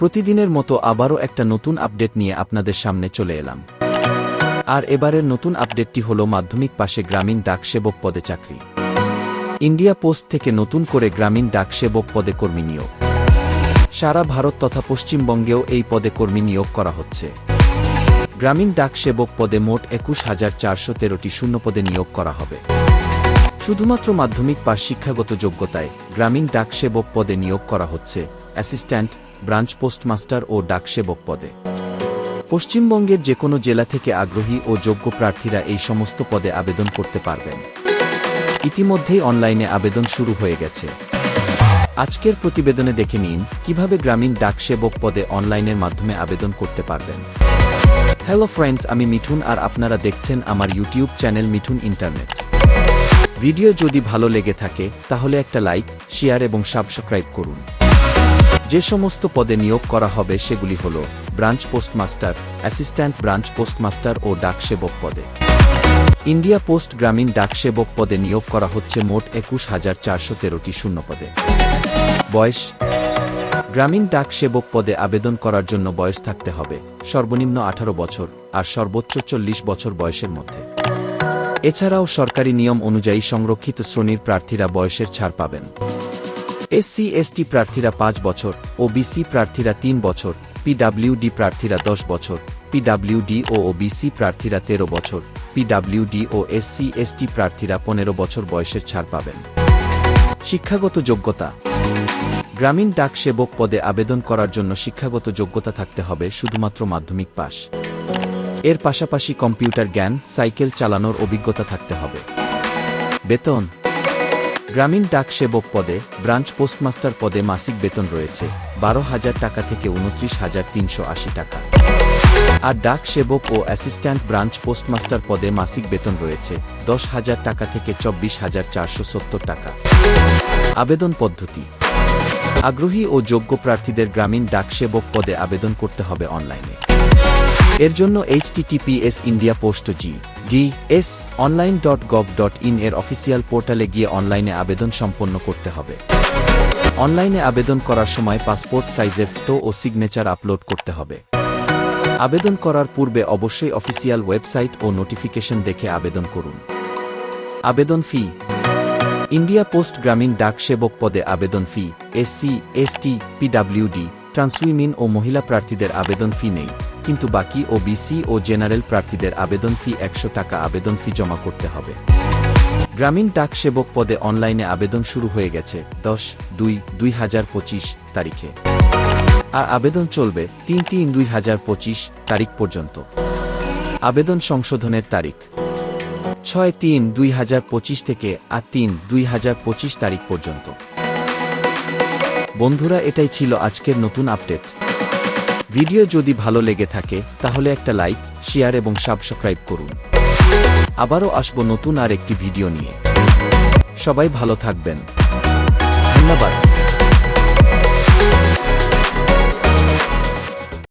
প্রতিদিনের মতো আবারও একটা নতুন আপডেট নিয়ে আপনাদের সামনে চলে এলাম। আর এবারের নতুন আপডেটটি হল মাধ্যমিক পাশে গ্রামীণ ডাক সেবক পদে চাকরি। ইন্ডিয়া পোস্ট থেকে নতুন করে গ্রামীণ ডাক সেবক পদে কর্মী নিয়োগ। সারা ভারত তথা পশ্চিমবঙ্গেও এই পদে কর্মী নিয়োগ করা হচ্ছে। গ্রামীণ ডাক সেবক পদে মোট একুশ হাজার চারশো তেরোটি শূন্যপদে নিয়োগ করা হবে। শুধুমাত্র মাধ্যমিক পাশ শিক্ষাগত যোগ্যতায় গ্রামীণ ডাক সেবক পদে নিয়োগ করা হচ্ছে অ্যাসিস্ট্যান্ট ব্রাঞ্চ পোস্টমাস্টার ও ডাক সেবক পদে। পশ্চিমবঙ্গের যে কোনো জেলা থেকে আগ্রহী ও যোগ্য প্রার্থীরা এই সমস্ত পদে আবেদন করতে পারবেন। ইতিমধ্যেই অনলাইনে আবেদন শুরু হয়ে গেছে। আজকের প্রতিবেদনে দেখে নিন, কীভাবে গ্রামীণ ডাক সেবক পদে অনলাইনের মাধ্যমে আবেদন করতে পারবেন। হ্যালো ফ্রেন্ডস আমি মিঠুন আর আপনারা দেখছেন আমার YouTube channel Mithun internet. Video যদি ভালো লেগে থাকে, তাহলে একটা লাইক, শেয়ার এবং সাবস্ক্রাইব করুন। যে সমস্ত পদে নিয়োগ করা হবে সেগুলি হল branch postmaster, assistant branch postmaster ও ডাক সেবক পদে। ইন্ডিয়া পোস্ট গ্রামীণ ডাক সেবক পদে নিয়োগ করা হচ্ছে মোট একুশ হাজার চারশো তেরোটি শূন্য পদে। বয়স? গ্রামীণ ডাক সেবক পদে আবেদন করার জন্য বয়স থাকতে হবে, সর্বনিম্ন আঠারো বছর আর সর্বোচ্চ চল্লিশ বছর বয়সের মধ্যে। এছাড়াও সরকারি নিয়ম অনুযায়ী সংরক্ষিত শ্রেণির প্রার্থীরা বয়সের ছাড় পাবেন। এসসি এসটি প্রার্থীরা পাঁচ বছর ওবিসি প্রার্থীরা তিন বছর, পিডাব্লিউডি প্রার্থীরা দশ বছর, পিডাব্লিউডি ও ওবিসি প্রার্থীরা তেরো বছর, পিডাব্লিউডি ও এসসি, এসটি প্রার্থীরা পনেরো বছর বয়সের ছাড় পাবেন। শিক্ষাগত যোগ্যতা। গ্রামীণ ডাক সেবক পদে আবেদন করার জন্য শিক্ষাগত যোগ্যতা থাকতে হবে শুধুমাত্র মাধ্যমিক পাশ। এর পাশাপাশি কম্পিউটার জ্ঞান, সাইকেল চালানোর অভিজ্ঞতা থাকতে হবে। বেতন। গ্রামীণ ডাক সেবক পদে ব্রাঞ্চ পোস্টমাস্টার পদে মাসিক বেতন রয়েছে বারো হাজার টাকা থেকে উনত্রিশ হাজার তিনশো আশি টাকা। আর ডাক সেবক ও অ্যাসিস্ট্যান্ট ব্রাঞ্চ পোস্টমাস্টার পদে মাসিক বেতন রয়েছে দশ হাজার টাকা থেকে চব্বিশ হাজার চারশো সত্তর টাকা। আবেদন পদ্ধতি। আগ্রহী ও যোগ্য প্রার্থীদের গ্রামীণ ডাক সেবক পদে আবেদন করতে হবে অনলাইনে। এর জন্য HTTPS India post G D S online dot gov dot in এর অফিসিয়াল পোর্টালে গিয়ে অনলাইনে আবেদন সম্পন্ন করতে হবে। অনলাইনে আবেদন করার সময় পাসপোর্ট সাইজের ফটো ও সিগনেচার আপলোড করতে হবে। আবেদন করার পূর্বে অবশ্যই অফিসিয়াল ওয়েবসাইট ও নোটিফিকেশন দেখে আবেদন করুন। আবেদন ফি ইন্ডিয়া পোস্ট গ্রামীণ ডাক সেবক পদে আবেদন fee SC ST PWD transwomen ও মহিলা প্রার্থীদের আবেদন ফি নেই। কিন্তু বাকি ও বিসি ও জেনারেল প্রার্থীদের আবেদন ফি একশো টাকা আবেদন ফি জমা করতে হবে। গ্রামীণ ডাক সেবক পদে অনলাইনে আবেদন শুরু হয়ে গেছে দশ দুই দুই হাজার পঁচিশ তারিখে। আর আবেদন চলবে তিন তিন দুই হাজার পঁচিশ তারিখ পর্যন্ত। আবেদন সংশোধনের তারিখ ছয় তিন দুই হাজার পঁচিশ থেকে আর তিন দুই হাজার পঁচিশ তারিখ পর্যন্ত। বন্ধুরা, এটাই ছিল আজকের নতুন আপডেট। ভিডিও যদি ভালো লেগে থাকে, তাহলে একটা লাইক, শেয়ার এবং সাবস্ক্রাইব করুন। আবারও আসব নতুন আর একটি ভিডিও নিয়ে। সবাই ভালো থাকবেন। ধন্যবাদ।